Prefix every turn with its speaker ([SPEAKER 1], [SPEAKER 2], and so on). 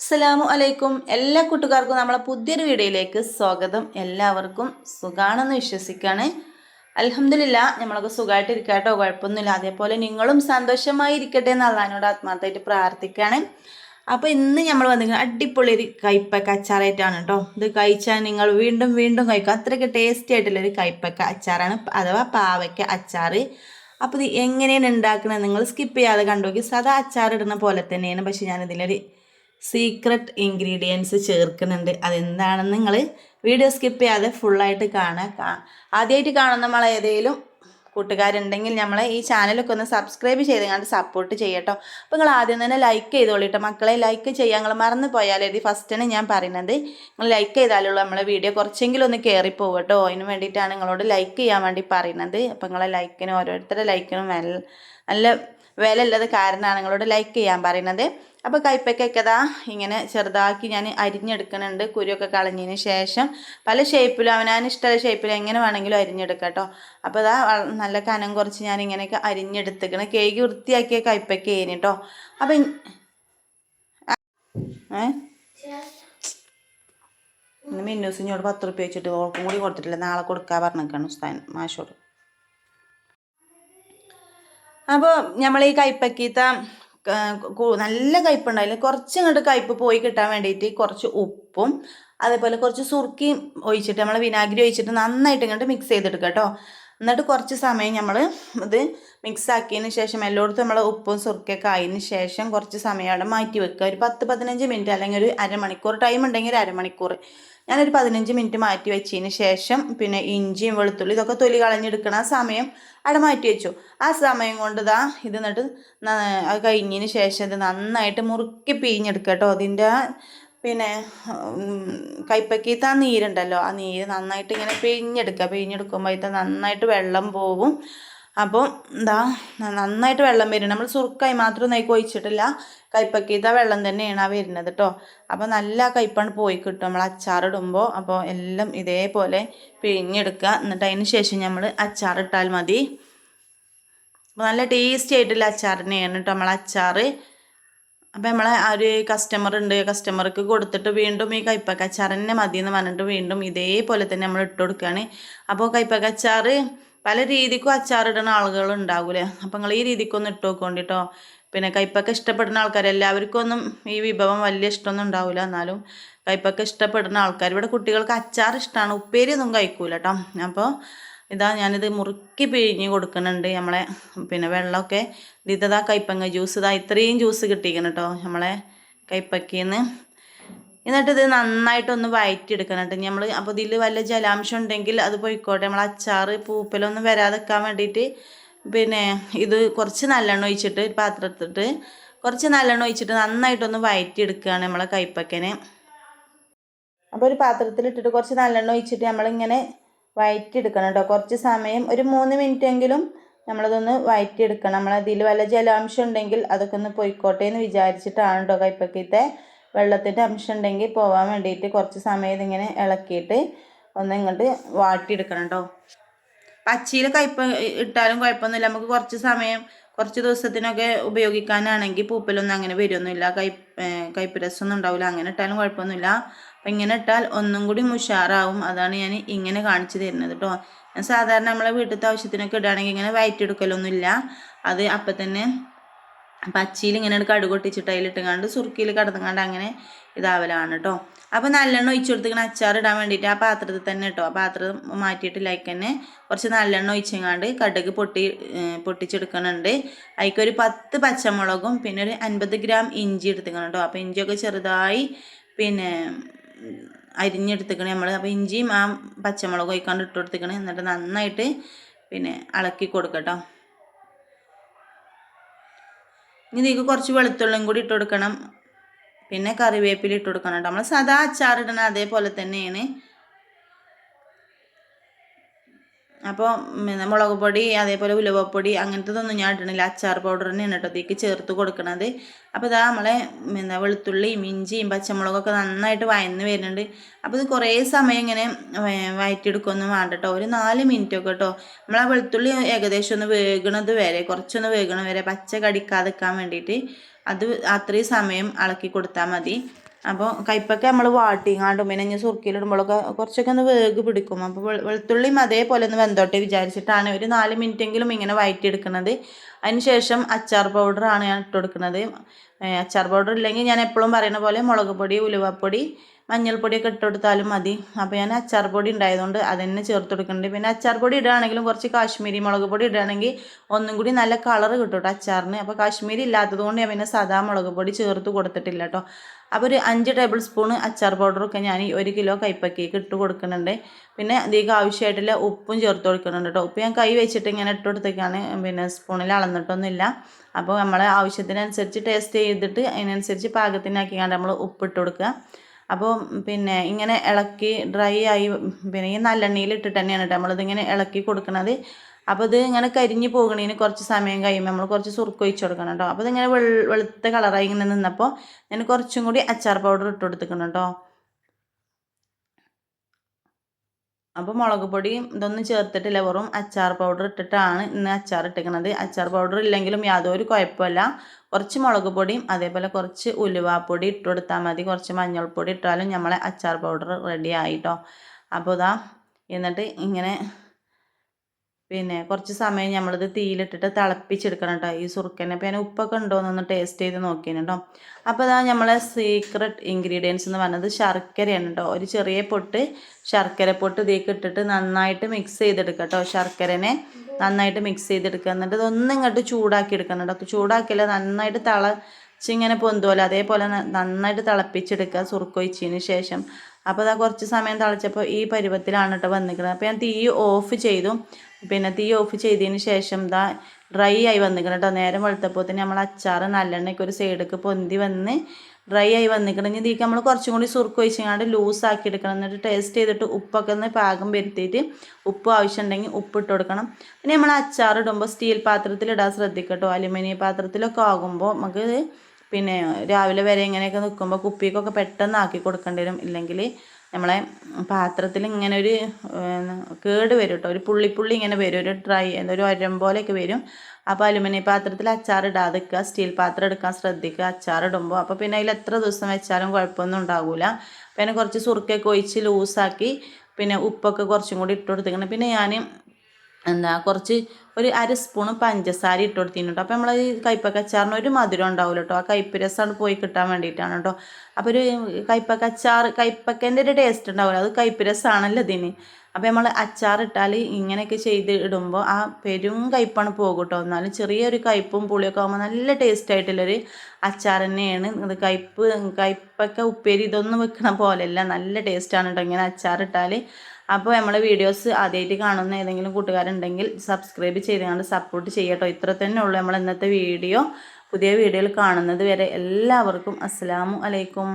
[SPEAKER 1] അസ്സലാമു അലൈക്കും. എല്ലാ കൂട്ടുകാർക്കും നമ്മളെ പുതിയൊരു വീഡിയോയിലേക്ക് സ്വാഗതം. എല്ലാവർക്കും സുഖാണെന്ന് വിശ്വസിക്കുകയാണ് അലഹമില്ല നമ്മളൊക്കെ സുഖമായിട്ട് ഇരിക്കട്ടോ കുഴപ്പമൊന്നുമില്ല. അതേപോലെ നിങ്ങളും സന്തോഷമായി ഇരിക്കട്ടെ എന്ന് അള്ളഹാനോട് ആത്മാർത്ഥമായിട്ട് പ്രാർത്ഥിക്കുകയാണ് അപ്പോൾ ഇന്ന് നമ്മൾ വന്നിരിക്കുന്നത് അടിപൊളി ഒരു കൈപ്പക്ക അച്ചാറായിട്ടാണ് കേട്ടോ. ഇത് കഴിച്ചാൽ നിങ്ങൾ വീണ്ടും വീണ്ടും കഴിക്കും. അത്രയ്ക്ക് ടേസ്റ്റി ആയിട്ടുള്ളൊരു കൈപ്പക്ക അച്ചാറാണ്. അഥവാ പാവയ്ക്ക അച്ചാറ്. അപ്പോൾ ഇത് എങ്ങനെയാണ് ഉണ്ടാക്കുന്നത് നിങ്ങൾ സ്കിപ്പ് ചെയ്യാതെ കണ്ടുപോയി സാധാ അച്ചാർ ഇടുന്ന പോലെ തന്നെയാണ്. പക്ഷേ ഞാൻ ഇതിലൊരു സീക്രട്ട് ഇൻഗ്രീഡിയൻസ് ചേർക്കുന്നുണ്ട്. അതെന്താണെന്ന് നിങ്ങൾ വീഡിയോ സ്കിപ്പ് ചെയ്യാതെ ഫുള്ളായിട്ട് കാണുക. ആദ്യമായിട്ട് കാണുന്ന നമ്മൾ ഏതെങ്കിലും കൂട്ടുകാരുണ്ടെങ്കിൽ നമ്മളെ ഈ ചാനലൊക്കെ ഒന്ന് സബ്സ്ക്രൈബ് ചെയ്ത് കണ്ട് സപ്പോർട്ട് ചെയ്യട്ടോ. അപ്പോൾ നിങ്ങൾ ആദ്യം തന്നെ ലൈക്ക് ചെയ്തോളിട്ടോ മക്കളെ ലൈക്ക് ചെയ്യാൻ നിങ്ങൾ മറന്നു പോയാൽ ഇത് ഫസ്റ്റാണ് ഞാൻ പറയുന്നത് നിങ്ങൾ ലൈക്ക് ചെയ്താലുള്ളൂ നമ്മളെ വീഡിയോ കുറച്ചെങ്കിലും ഒന്ന് കയറി പോകട്ടോ അതിന് വേണ്ടിയിട്ടാണ് നിങ്ങളോട് ലൈക്ക് ചെയ്യാൻ വേണ്ടി പറയുന്നത്. അപ്പോൾ നിങ്ങളെ ലൈക്കിനും ഓരോരുത്തരുടെ ലൈക്കിനും നല്ല വില ഉള്ളത് കാരണമാണ് നിങ്ങളോട് ലൈക്ക് ചെയ്യാൻ പറയുന്നത്. അപ്പോൾ കൈപ്പയ്ക്കൊക്കെ അതാ ഇങ്ങനെ ചെറുതാക്കി ഞാൻ അരിഞ്ഞെടുക്കുന്നുണ്ട് കുരുവൊക്കെ കളഞ്ഞതിന് ശേഷം പല ഷേപ്പിലും അവനാൻ ഇഷ്ടമുള്ള ഷേപ്പിൽ എങ്ങനെ വേണമെങ്കിലും അരിഞ്ഞെടുക്കാം കേട്ടോ അപ്പോൾ ഇതാ നല്ല കനം കുറച്ച് ഞാൻ ഇങ്ങനെയൊക്കെ അരിഞ്ഞെടുത്തിക്കണം. കേക്ക് വൃത്തിയാക്കിയ കൈപ്പയ്ക്ക് കഴിഞ്ഞ് കേട്ടോ അപ്പം ഏ? ഇന്ന് മിന്നൂസ് ഇഞ്ഞോട് പത്ത് റുപ്യ വെച്ചിട്ട് ഓൾക്കും കൂടി കൊടുത്തിട്ടില്ല. നാളെ കൊടുക്കാൻ പറഞ്ഞേക്കാണ് ഉസ്താൻ മാഷോട്. അപ്പോൾ നമ്മൾ ഈ കൈപ്പക്കീത്ത നല്ല കയ്പുണ്ടായില്ല കുറച്ച് ഇങ്ങോട്ട് കയ്പ് പോയി കിട്ടാൻ വേണ്ടിയിട്ട് കുറച്ച് ഉപ്പും അതേപോലെ കുറച്ച് സുർക്കിയും ഒഴിച്ചിട്ട് നമ്മൾ വിനാഗിരി ഒഴിച്ചിട്ട് നന്നായിട്ട് ഇങ്ങോട്ട് മിക്സ് ചെയ്തെടുക്കുക കേട്ടോ എന്നിട്ട് കുറച്ച് സമയം നമ്മൾ ഇത് മിക്സ് ആക്കിയതിന് ശേഷം എല്ലായിടത്തും നമ്മൾ ഉപ്പും സുർക്കയൊക്കെ ആയതിന് ശേഷം കുറച്ച് സമയം അവിടെ മാറ്റി വെക്കുക. ഒരു പത്ത് പതിനഞ്ച് മിനിറ്റ് അല്ലെങ്കിൽ ഒരു അരമണിക്കൂർ. ടൈം ഉണ്ടെങ്കിൽ ഒരു അരമണിക്കൂർ. ഞാനൊരു പതിനഞ്ച് മിനിറ്റ് മാറ്റി വെച്ചതിന് ശേഷം പിന്നെ ഇഞ്ചിയും വെളുത്തുള്ളി ഇതൊക്കെ തൊലി കളഞ്ഞെടുക്കണ സമയം അവിടെ മാറ്റി വെച്ചു. ആ സമയം കൊണ്ട് ഇതാ ഇത് എന്നിട്ട് കഴിഞ്ഞതിന് ശേഷം ഇത് നന്നായിട്ട് മുറുക്കി പിഴിഞ്ഞെടുക്കുക കേട്ടോ. അതിന്റെ പിന്നെ കൈപ്പക്കീത്ത ആ നീരുണ്ടല്ലോ. ആ നീര് നന്നായിട്ട് ഇങ്ങനെ പിഴിഞ്ഞെടുക്കുക. പിഴിഞ്ഞെടുക്കുമ്പോൾ ഇത് നന്നായിട്ട് വെള്ളം പോവും. അപ്പോൾ എന്താ നന്നായിട്ട് വെള്ളം വരും. നമ്മൾ സുറുക്കായി മാത്രം നെയ്ക്ക് ഒഴിച്ചിട്ടില്ല. കൈപ്പക്കീത്ത വെള്ളം തന്നെയാണ് ആ വരുന്നത് കേട്ടോ. അപ്പോൾ നല്ല കയ്പ്പാണ് പോയി കിട്ടും. നമ്മൾ അച്ചാറിടുമ്പോൾ അപ്പോൾ എല്ലാം ഇതേപോലെ പിഴിഞ്ഞെടുക്കുക. എന്നിട്ട് അതിന് ശേഷം നമ്മൾ അച്ചാറിട്ടാൽ മതി. അപ്പോൾ നല്ല ടേസ്റ്റി ആയിട്ടുള്ള അച്ചാറിനെയാണ് കേട്ടോ. നമ്മൾ അച്ചാർ അപ്പോൾ നമ്മളെ ആ ഒരു കസ്റ്റമർ ഉണ്ട്. കസ്റ്റമർക്ക് കൊടുത്തിട്ട് വീണ്ടും ഈ കൈപ്പക്ക അച്ചാർ തന്നെ മതി എന്ന് പറഞ്ഞിട്ട് വീണ്ടും ഇതേപോലെ തന്നെ നമ്മൾ ഇട്ട് കൊടുക്കുകയാണ് അപ്പോൾ കൈപ്പക്ക അച്ചാർ പല രീതിക്കും അച്ചാർ ഇടുന്ന ആളുകൾ ഉണ്ടാകൂലേ അപ്പം നിങ്ങൾ ഈ രീതിക്കൊന്ന് ഇട്ട് നോക്കുകൊണ്ട് കേട്ടോ പിന്നെ കയ്പ്പൊക്കെ ഇഷ്ടപ്പെടുന്ന ആൾക്കാർ എല്ലാവർക്കും ഒന്നും ഈ വിഭവം വലിയ ഇഷ്ടമൊന്നും ഉണ്ടാവില്ല എന്നാലും കയ്പ്പൊക്കെ ഇഷ്ടപ്പെടുന്ന ആൾക്കാർ ഇവിടെ കുട്ടികൾക്ക് അച്ചാർ ഇഷ്ടമാണ് ഉപ്പേരി ഒന്നും കഴിക്കൂല കേട്ടോ അപ്പോൾ ഇതാ ഞാനിത് മുറുക്കി പിഴിഞ്ഞ് കൊടുക്കുന്നുണ്ട് നമ്മളെ പിന്നെ വെള്ളമൊക്കെ. ഇതാ കൈപ്പങ്ങ ജ്യൂസ് ഇതാ ഇത്രയും ജ്യൂസ് കിട്ടിയിരിക്കണം കേട്ടോ നമ്മളെ കയ്പ്പക്കിന്ന്. എന്നിട്ട് ഇത് നന്നായിട്ടൊന്ന് വയറ്റിയെടുക്കണം കേട്ടോ. നമ്മൾ അപ്പോൾ ഇതിൽ വല്ല ജലാംശം ഉണ്ടെങ്കിൽ അത് പോയിക്കോട്ടെ. നമ്മൾ അച്ചാറ് പൂപ്പലൊന്നും വരാതെക്കാൻ വേണ്ടിയിട്ട് പിന്നെ ഇത് കുറച്ച് നല്ലെണ്ണ ഒഴിച്ചിട്ട് പാത്രത്തിട്ട് കുറച്ച് നല്ലെണ്ണ ഒഴിച്ചിട്ട് നന്നായിട്ടൊന്ന് വയറ്റിയെടുക്കുകയാണ് നമ്മളെ കൈപ്പക്കനെ അപ്പോൾ ഒരു പാത്രത്തിലിട്ടിട്ട് കുറച്ച് നല്ലെണ്ണ ഒഴിച്ചിട്ട് നമ്മളിങ്ങനെ വഴറ്റിയെടുക്കണം കേട്ടോ കുറച്ച് സമയം ഒരു മൂന്ന് മിനിറ്റ് എങ്കിലും നമ്മളതൊന്ന് വഴറ്റിയെടുക്കണം നമ്മളതിൽ വല്ല ജലാംശം ഉണ്ടെങ്കിൽ അതൊക്കെ ഒന്ന് പൊയ്ക്കോട്ടെ എന്ന് വിചാരിച്ചിട്ടാണ് കേട്ടോ കൈപ്പക്കത്തെ വെള്ളത്തിന്റെ അംശം ഉണ്ടെങ്കിൽ പോകാൻ വേണ്ടിയിട്ട് കുറച്ച് സമയം ഇതിങ്ങനെ ഇളക്കിയിട്ട് ഒന്ന് ഇങ്ങോട്ട് വാട്ടിയെടുക്കണം കേട്ടോ പച്ചയിൽ കയ്പ ഇട്ടാലും കുഴപ്പമൊന്നുമില്ല. നമുക്ക് കുറച്ച് സമയം കുറച്ച് ദിവസത്തിനൊക്കെ ഉപയോഗിക്കാനാണെങ്കിൽ പൂപ്പലൊന്നും അങ്ങനെ വരുമൊന്നുമില്ല കൈ കയ്പ് രസമൊന്നും ഉണ്ടാവില്ല. അങ്ങനെ ഇട്ടാലും കുഴപ്പമൊന്നുമില്ല. അപ്പം ഇങ്ങനെ ഇട്ടാൽ ഒന്നും കൂടി ഉഷാറാവും. അതാണ് ഞാൻ ഇങ്ങനെ കാണിച്ചു തരുന്നത് കേട്ടോ സാധാരണ നമ്മളെ വീട്ടിലത്തെ ആവശ്യത്തിനൊക്കെ ഇടുകയാണെങ്കിൽ ഇങ്ങനെ വയറ്റെടുക്കലൊന്നുമില്ല അത് അപ്പം തന്നെ പച്ചയിൽ ഇങ്ങനെ കടുക് പൊട്ടിച്ചിട്ട് അതിലിട്ടുകൊണ്ട് സുറുക്കിയിൽ കടന്നുകൊണ്ട് അങ്ങനെ ഇതാവലാണ് കേട്ടോ അപ്പോൾ നല്ലെണ്ണ ഒഴിച്ചു കൊടുത്തിങ്ങനെ അച്ചാർ ഇടാൻ വേണ്ടിയിട്ട് ആ പാത്രത്തിൽ തന്നെ കേട്ടോ ആ പാത്രം മാറ്റിയിട്ട് തന്നെ കുറച്ച് നല്ലെണ്ണ ഒഴിച്ചെങ്ങാണ്ട് കടുക് പൊട്ടി പൊട്ടിച്ചെടുക്കണുണ്ട്. അതിക്കൊരു പത്ത് പച്ചമുളകും പിന്നെ ഒരു അൻപത് ഗ്രാം ഇഞ്ചി എടുത്തിക്കണം കേട്ടോ അപ്പോൾ ഇഞ്ചിയൊക്കെ ചെറുതായി പിന്നെ അരിഞ്ഞെടുത്തിക്കണേ നമ്മൾ അപ്പോൾ ഇഞ്ചിയും ആ പച്ചമുളകും ഒഴിക്കാണ്ട് ഇട്ട് കൊടുത്തിക്കണേ എന്നിട്ട് നന്നായിട്ട് പിന്നെ ഇളക്കി കൊടുക്കട്ടോ. ഇനി ഇതിക്ക് കുറച്ച് വെളുത്തുള്ളിയും കൂടി ഇട്ട് കൊടുക്കണം പിന്നെ കറിവേപ്പില ഇട്ട് കൊടുക്കണം കേട്ടോ. നമ്മൾ സദാ അച്ചാറിടണ അതേപോലെ തന്നെയാണ്. അപ്പോൾ പിന്നെ മുളക് പൊടി അതേപോലെ ഉലുവപ്പൊടി അങ്ങനത്തതൊന്നും ഞാൻ ഇടണില്ല അച്ചാർ പൗഡർ തന്നെയാണ് കേട്ടോ ചേർത്ത് കൊടുക്കണത്. അപ്പോൾ ഇതാ നമ്മളെ എന്താ വെളുത്തുള്ളിയും ഇഞ്ചിയും പച്ചമുളകൊക്കെ നന്നായിട്ട് വയന്ന് വരുന്നുണ്ട്. അപ്പോൾ ഇത് കുറേ സമയം ഇങ്ങനെ വയറ്റിയെടുക്കൊന്നും വേണ്ട കേട്ടോ. ഒരു നാല് മിനിറ്റ് ഒക്കെ കേട്ടോ. നമ്മൾ ആ വെളുത്തുള്ളി ഏകദേശം ഒന്ന് വേഗണത് വരെ കുറച്ചൊന്ന് വേഗണ വരെ പച്ച കടിക്കാതെ നിൽക്കാൻ വേണ്ടിയിട്ട് അത് അത്രയും സമയം ഇളക്കി കൊടുത്താൽ മതി. അപ്പോൾ കയ്പ്പൊക്കെ നമ്മൾ വാട്ടിങ്ങാണ്ടും പിന്നെ ഇനി സുർക്കിയിലിടുമ്പോഴൊക്കെ കുറച്ചൊക്കെ ഒന്ന് വേഗം പിടിക്കും. അപ്പോൾ വെളുത്തുള്ളിയും അതേപോലെ ഒന്ന് വെന്തോട്ടെ വിചാരിച്ചിട്ടാണ്. ഒരു നാല് മിനിറ്റെങ്കിലും ഇങ്ങനെ വഴറ്റിയെടുക്കുന്നത് അതിന് ശേഷം അച്ചാർ പൗഡറാണ് ഞാൻ ഇട്ട് കൊടുക്കുന്നത്. അച്ചാർ പൗഡർ ഇല്ലെങ്കിൽ ഞാൻ എപ്പോഴും പറയുന്ന പോലെ മുളക് പൊടി ഉലുവപ്പൊടി മഞ്ഞൾപ്പൊടിയൊക്കെ ഇട്ട് കൊടുത്താലും മതി. അപ്പോൾ ഞാൻ അച്ചാർ പൊടി ഉണ്ടായതുകൊണ്ട് അതന്നെ ചേർത്ത് കൊടുക്കുന്നുണ്ട്. പിന്നെ അച്ചാർ പൊടി ഇടുകയാണെങ്കിലും കുറച്ച് കാശ്മീരി മുളക് പൊടി ഇടുകയാണെങ്കിൽ ഒന്നും കൂടി നല്ല കളർ കിട്ടും അച്ചാറിന്. അപ്പോൾ കാശ്മീരി ഇല്ലാത്തത് കൊണ്ട് ഞാൻ പിന്നെ സാധാ മുളക് പൊടി ചേർത്ത് കൊടുത്തിട്ടില്ല കേട്ടോ. അപ്പോൾ ഒരു അഞ്ച് ടേബിൾ സ്പൂൺ അച്ചാർ പൗഡറൊക്കെ ഞാൻ ഒരു കിലോ കൈപ്പക്കേക്ക് ഇട്ട് കൊടുക്കുന്നുണ്ട്. പിന്നെ അധികം ആവശ്യമായിട്ടുള്ള ഉപ്പും ചേർത്ത് കൊടുക്കുന്നുണ്ട് കേട്ടോ. ഉപ്പ് ഞാൻ കൈ വെച്ചിട്ട് ഇങ്ങനെ ഇട്ട് കൊടുത്തേക്കാണ്. പിന്നെ സ്പൂണിൽ അളന്നിട്ടൊന്നുമില്ല അപ്പോൾ നമ്മൾ ആവശ്യത്തിനനുസരിച്ച് ടേസ്റ്റ് ചെയ്തിട്ട് അതിനനുസരിച്ച് പാകത്തിനാക്കിക്കാണ്ട് നമ്മൾ ഉപ്പിട്ട് കൊടുക്കുക. അപ്പോൾ പിന്നെ ഇങ്ങനെ ഇളക്കി ഡ്രൈ ആയി പിന്നെ ഈ നല്ലെണ്ണയിൽ ഇട്ടിട്ട് തന്നെയാണ് കേട്ടോ നമ്മളിതിങ്ങനെ ഇളക്കി കൊടുക്കുന്നത് അപ്പോൾ ഇത് ഇങ്ങനെ കരിഞ്ഞ് പോകണതിന് കുറച്ച് സമയം കഴിയുമ്പോൾ നമ്മൾ കുറച്ച് സുറുക്ക് ഒഴിച്ച് കൊടുക്കണം കേട്ടോ. അപ്പോൾ ഇതിങ്ങനെ വെളുത്ത കളറായി ഇങ്ങനെ നിന്നപ്പോൾ ഞാൻ കുറച്ചും കൂടി അച്ചാർ പൗഡർ ഇട്ട് കൊടുത്തിക്കണം കേട്ടോ. അപ്പോൾ മുളക് പൊടിയും ഇതൊന്നും ചേർത്തിട്ടില്ല. വെറും അച്ചാർ പൗഡർ ഇട്ടിട്ടാണ് ഇന്ന് അച്ചാർ ഇട്ടിരിക്കുന്നത് അച്ചാർ പൗഡർ ഇല്ലെങ്കിലും യാതൊരു കുഴപ്പമില്ല. കുറച്ച് മുളക് പൊടിയും അതേപോലെ കുറച്ച് ഉലുവാപ്പൊടി ഇട്ട് കൊടുത്താൽ മതി. കുറച്ച് മഞ്ഞൾപ്പൊടി ഇട്ടാലും നമ്മളെ അച്ചാർ പൗഡർ റെഡി ആയിട്ടോ. അപ്പോൾ ഇതാ എന്നിട്ട് ഇങ്ങനെ പിന്നെ കുറച്ച് സമയം നമ്മളിത് തീയിലിട്ടിട്ട് തിളപ്പിച്ചെടുക്കണം കേട്ടോ ഈ സുറുക്കനെ. പിന്നെ ഉപ്പൊക്കെ ഉണ്ടോ എന്നൊന്ന് ടേസ്റ്റ് ചെയ്ത് നോക്കിയാണ് കേട്ടോ അപ്പോൾ അതാ നമ്മളെ സീക്രട്ട് ഇൻഗ്രീഡിയൻസ് എന്ന് പറഞ്ഞത് ശർക്കരയാണ് കേട്ടോ ഒരു ചെറിയ പൊട്ട് ശർക്കര പൊട്ട് ഇതിലേക്ക് ഇട്ടിട്ട് നന്നായിട്ട് മിക്സ് ചെയ്തെടുക്കുക കേട്ടോ ശർക്കരനെ. നന്നായിട്ട് മിക്സ് ചെയ്തെടുക്കുക എന്നിട്ട് ഇതൊന്നും ഇങ്ങോട്ട് ചൂടാക്കി എടുക്കണം കേട്ടോ ചൂടാക്കില്ല നന്നായിട്ട് തിളച്ചിങ്ങനെ പൊന്തുമല്ലോ അതേപോലെ നന്നായിട്ട് തിളപ്പിച്ചെടുക്കുക സുറുക്കൊഴിച്ചതിന് ശേഷം. അപ്പോൾ അതാ കുറച്ച് സമയം തിളച്ചപ്പോൾ ഈ പരുവത്തിലാണ് കേട്ടോ വന്നിരിക്കുന്നത് അപ്പോൾ ഞാൻ തീ ഓഫ് ചെയ്തു. പിന്നെ തീ ഓഫ് ചെയ്തതിന് ശേഷം ഇതാ ഡ്രൈ ആയി വന്നിരിക്കണം കേട്ടോ നേരം വെളുത്തപ്പോൾ തന്നെ നമ്മൾ അച്ചാർ നല്ലെണ്ണയ്ക്ക് ഒരു സൈഡിലേക്ക് പൊന്തി വന്ന് ഡ്രൈ ആയി വന്നിക്കണം. ഇനി ഇതിലേക്ക് നമ്മൾ കുറച്ചും കൂടി സുറുക്ക് ഒഴിച്ചങ്ങാണ്ട് ലൂസ് ആക്കി എടുക്കണം. എന്നിട്ട് ടേസ്റ്റ് ചെയ്തിട്ട് ഉപ്പൊക്കെ ഒന്ന് പാകം വരുത്തിയിട്ട് ഉപ്പ് ആവശ്യമുണ്ടെങ്കിൽ ഉപ്പ് ഇട്ട് കൊടുക്കണം. പിന്നെ നമ്മൾ അച്ചാർ ഇടുമ്പോൾ സ്റ്റീൽ പാത്രത്തിൽ ഇടാൻ ശ്രദ്ധിക്കട്ടോ. അലുമിനിയം പാത്രത്തിലൊക്കെ ആകുമ്പോൾ നമുക്ക് പിന്നെ രാവിലെ വരെ ഇങ്ങനെയൊക്കെ നിൽക്കുമ്പോൾ കുപ്പിക്കൊക്കെ പെട്ടെന്ന് ആക്കി കൊടുക്കേണ്ടി വരും. ഇല്ലെങ്കിൽ നമ്മളെ പാത്രത്തിൽ ഇങ്ങനെ ഒരു കേട് വരും കേട്ടോ ഒരു പുള്ളിപ്പുള്ളി ഇങ്ങനെ വരും. ഒരു ഡ്രൈ ഒരു ഒരം പോലെയൊക്കെ വരും. അപ്പോൾ അലുമിനിയം പാത്രത്തിൽ അച്ചാർ ഇടാതിരിക്കുക സ്റ്റീൽ പാത്രം എടുക്കാൻ ശ്രദ്ധിക്കുക. അച്ചാർ ഇടുമ്പോൾ അപ്പോൾ പിന്നെ അതിൽ എത്ര ദിവസം വെച്ചാലും കുഴപ്പമൊന്നും ഉണ്ടാകില്ല പിന്നെ കുറച്ച് സുറുക്കൊക്കെ ഒഴിച്ച് ലൂസാക്കി പിന്നെ ഉപ്പൊക്കെ കുറച്ചും കൂടി ഇട്ട് കൊടുത്തിരിക്കണം പിന്നെ ഞാൻ എന്താ കുറച്ച് ഒരു അര സ്പൂണ് പഞ്ചസാര ഇട്ട് കൊടുത്തിട്ടുണ്ട് അപ്പോൾ നമ്മൾ ഈ കയ്പ്പക്കച്ചാറിന് ഒരു മധുരം ഉണ്ടാവില്ല കേട്ടോ. ആ കയ്പ്പ് രസമാണ് പോയി കിട്ടാൻ വേണ്ടിയിട്ടാണ് കേട്ടോ. അപ്പോൾ ഒരു കയ്പ്പക്കച്ചാർ കയ്പ്പക്കന്റെ ഒരു ടേസ്റ്റ് ഉണ്ടാവില്ല അത് കയ്പ്പ് രസമാണല്ലോ ഇതിന്. അപ്പോൾ നമ്മൾ അച്ചാർ ഇട്ടാൽ ഇങ്ങനെയൊക്കെ ചെയ്ത് ഇടുമ്പോൾ ആ പെരും കയ്പ്പാണ് പോകും കേട്ടോ. എന്നാലും ചെറിയൊരു കയ്പ്പും പുളിയൊക്കെ ആകുമ്പോൾ നല്ല ടേസ്റ്റ് ആയിട്ടുള്ളൊരു അച്ചാർ തന്നെയാണ്. ഇത് കയ്പ്പ് കയ്പ്പൊക്കെ ഉപ്പേരി ഇതൊന്നും വെക്കണ പോലെയല്ല. നല്ല ടേസ്റ്റാണ് കേട്ടോ ഇങ്ങനെ അച്ചാർ ഇട്ടാൽ അപ്പോൾ നമ്മൾ വീഡിയോസ് ആദ്യമായിട്ട് കാണുന്ന ഏതെങ്കിലും കൂട്ടുകാരുണ്ടെങ്കിൽ സബ്സ്ക്രൈബ് ചെയ്തുകൊണ്ട് സപ്പോർട്ട് ചെയ്യട്ടോ. ഇത്ര തന്നെ ഉള്ളൂ നമ്മൾ ഇന്നത്തെ വീഡിയോ പുതിയ വീഡിയോയിൽ കാണുന്നത് വരെ എല്ലാവർക്കും അസ്സാമു അലൈക്കും.